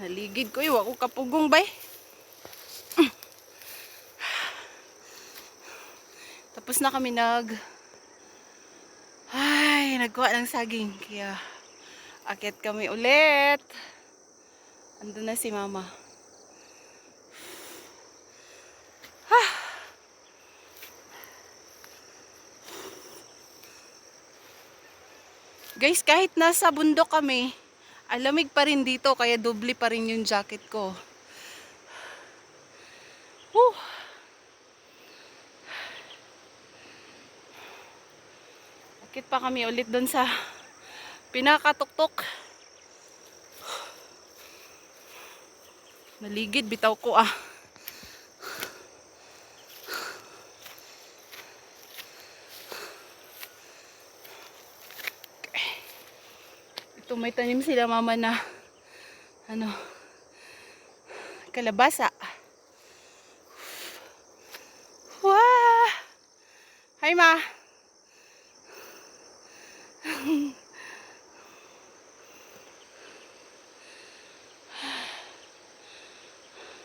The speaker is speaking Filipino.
Naligid ko iwa ko kapugong bay. Tapos na kami nag ay, nagkuha ng saging. Kaya akit kami ulit. Andun na si mama. Guys, kahit nasa bundok kami, alamig pa rin dito, kaya doble pa rin yung jacket ko. Whew. Akit pa kami ulit doon sa pinakatuktok. Naligid, bitaw ko ah. Ito may tanim sila mama na ano kalabasa. Wow! Hi ma.